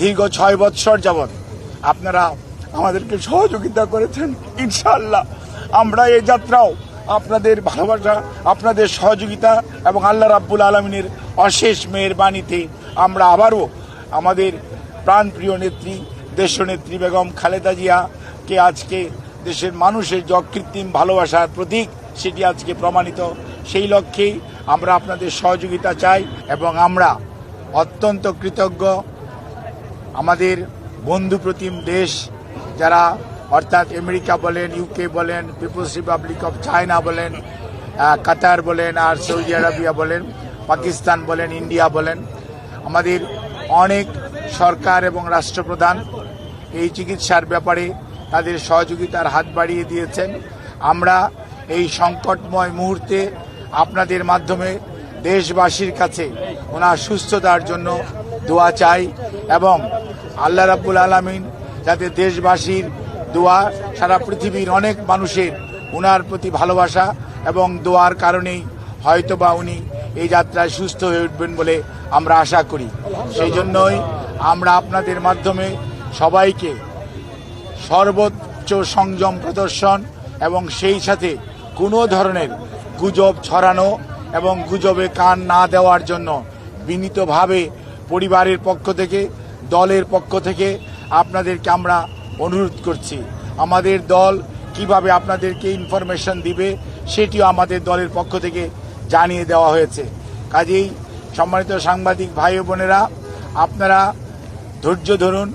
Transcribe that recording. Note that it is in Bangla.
দীর্ঘ ছয় বৎসর যাবৎ আপনারা আমাদেরকে সহযোগিতা করেছেন, ইনশাআল্লাহ। আমরা এই যাত্রাও আপনাদের ভালোবাসা, আপনাদের সহযোগিতা এবং আল্লাহ রাব্বুল আলমিনের অশেষ মেয়ের বাণীতে আমরা আবারও আমাদের প্রাণপ্রিয় নেত্রী, দেশনেত্রী বেগম খালেদা জিয়াকে আজকে দেশের মানুষের যে অকৃত্রিম ভালোবাসার প্রতীক সেটি আজকে প্রমাণিত। সেই লক্ষ্যেই আমরা আপনাদের সহযোগিতা চাই এবং আমরা অত্যন্ত কৃতজ্ঞ আমাদের বন্ধু প্রতিম দেশ যারা অর্থাৎ আমেরিকা বলেন ইউকে বলেন পিপলস রিপাবলিক অফ চায়না বলেন কাতার বলেন আর সৌদি আরবিয়া বলেন, পাকিস্তান বলেন, ইন্ডিয়া বলেন, আমাদের অনেক সরকার এবং রাষ্ট্রপ্রধান এই চিকিৎসার ব্যাপারে তাদের সহযোগিতার হাত বাড়িয়ে দিয়েছেন। আমরা এই সংকটময় মুহূর্তে আপনাদের মাধ্যমে দেশবাসীর কাছে ওনার সুস্থতার জন্য দোয়া চাই। এবং আল্লাহ রাব্বুল আলমিন যাতে দেশবাসীর দোয়া সারা পৃথিবীর অনেক মানুষের উনার প্রতি ভালোবাসা এবং দোয়ার কারণেই হয়তোবা উনি এই যাত্রায় সুস্থ হয়ে উঠবেন বলে আমরা আশা করি। সেই জন্যই আমরা আপনাদের মাধ্যমে সবাইকে সর্বোচ্চ সংযম প্রদর্শন এবং সেই সাথে কোনো ধরনের গুজব ছড়ানো এবং গুজবে কান না দেওয়ার জন্য বিনীতভাবে পরিবারের পক্ষ থেকে, দলের পক্ষ থেকে আপনাদেরকে আমরা অনুরোধ করছি। আমাদের দল কীভাবে আপনাদেরকে ইনফরমেশন দিবে সেটিও আমাদের দলের পক্ষ থেকে জানিয়ে দেওয়া হয়েছে। কাজেই সম্মানিত সাংবাদিক ভাই বোনেরা, আপনারা ধৈর্য ধরুন